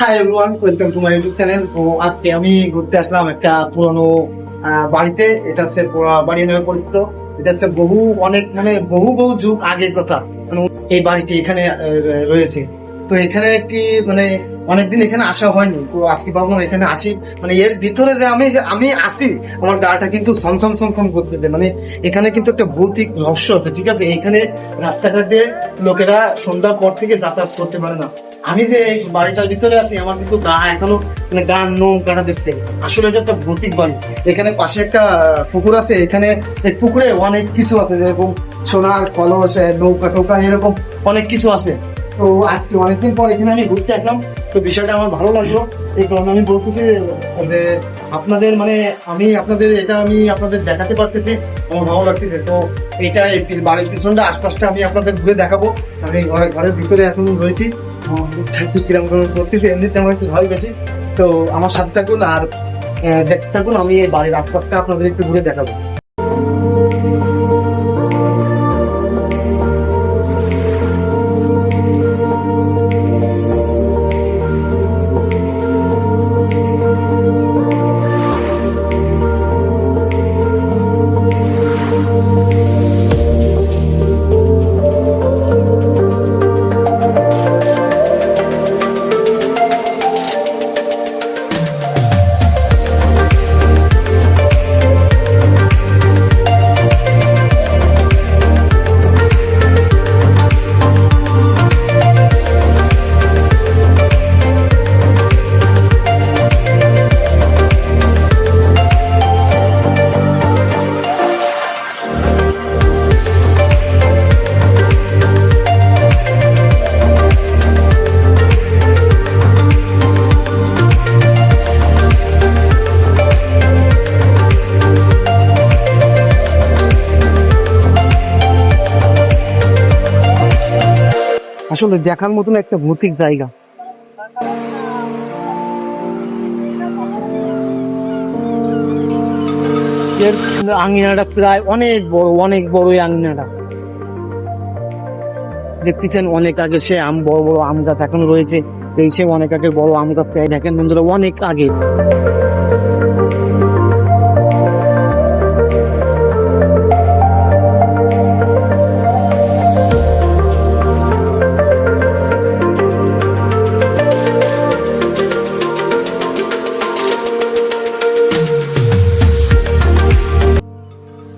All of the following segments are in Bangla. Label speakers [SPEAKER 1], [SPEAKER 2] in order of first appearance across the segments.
[SPEAKER 1] Hi everyone welcome to my YouTube channel তো আজকে আমি ঘুরতে আসলাম একটা পুরনো বাড়িতে। এটা হচ্ছে বাড়ি নামে পরিচিত। এটা হচ্ছে বহু, অনেক মানে বহু বহু যুগ আগের কথা। মানে এই বাড়িটি এখানে রয়েছে। তো এখানে একটি মানে অনেকদিন এখানে আসা হয়নি। তো আজকে ভাবলাম এখানে আসি। মানে এর ভিতরে যে আমি আমি আসি আমার গাটা কিন্তু সমসম সমসম করতে দেয়। মানে এখানে কিন্তু একটা ভৌতিক রহস্য আছে, ঠিক আছে? এখানে রাস্তাঘাটে লোকেরা সন্ধ্যার পর থেকে যাতায়াত করতে পারে না। আমি যে বাড়িটার ভিতরে আছি, আমার কিন্তু গা এখনও মানে গা নো কাটা দিচ্ছে। আসলে এটা একটা ভৌতিক বাড়ি। এখানে পাশে একটা পুকুর আছে, এখানে এই পুকুরে অনেক কিছু আছে, যেরকম সোনা, কলস নৌকা, টোকা, এরকম অনেক কিছু আছে। তো আজকে অনেকদিন পর এখানে আমি ঘুরতে আসলাম। তো বিষয়টা আমার ভালো লাগল। এই কারণে আমি বলতেছি যে আপনাদের মানে আমি আপনাদের, এটা আমি আপনাদের দেখাতে পারতেছি, আমার ভালো লাগতেছে। তো এটা এই বাড়ির পিছনটা, আশপাশটা আমি আপনাদের ঘুরে দেখাবো। আমি ঘরের ঘরের ভিতরে এখন রয়েছি। কিরম করতেছি, এমনিতে আমার একটু ভয় বেশি। তো আমার সাথে থাকুন আর দেখতে থাকুন, আমি এই বাড়ির আশপাশটা আপনাদের একটু ঘুরে দেখাবো। আসলে দেখার মতন একটা ভৌতিক জায়গা। আঙিনাটা প্রায় অনেক বড় অনেক বড় আঙিনাটা। দেখতেছেন, অনেক আগে সে আম, বড় বড় আম গাছ এখন রয়েছে। এই সে অনেক আগে বড় আম গাছ। দেখেন অনেক আগে।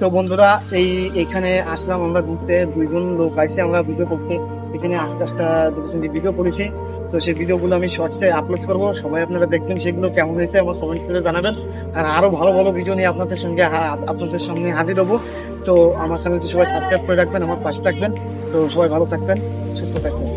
[SPEAKER 1] তো বন্ধুরা, এই এখানে আসলাম আমরা ঘুরতে। দুইজন লোক আইসে আমরা ভিডিও করতে। এখানে আশপাশটা দুটো ভিডিও করেছি। তো সেই ভিডিওগুলো আমি শর্টসে আপলোড করব। সবাই আপনারা দেখবেন সেগুলো কেমন হয়েছে আমার কমেন্ট করে জানাবেন। আর আরও ভালো ভালো ভিডিও নিয়ে আপনাদের সঙ্গে আপনাদের সামনে হাজির হব। তো আমার চ্যানেলটি সবাই সাবস্ক্রাইব করে রাখবেন, আমার পাশে থাকবেন। তো সবাই ভালো থাকবেন, সুস্থ থাকবেন।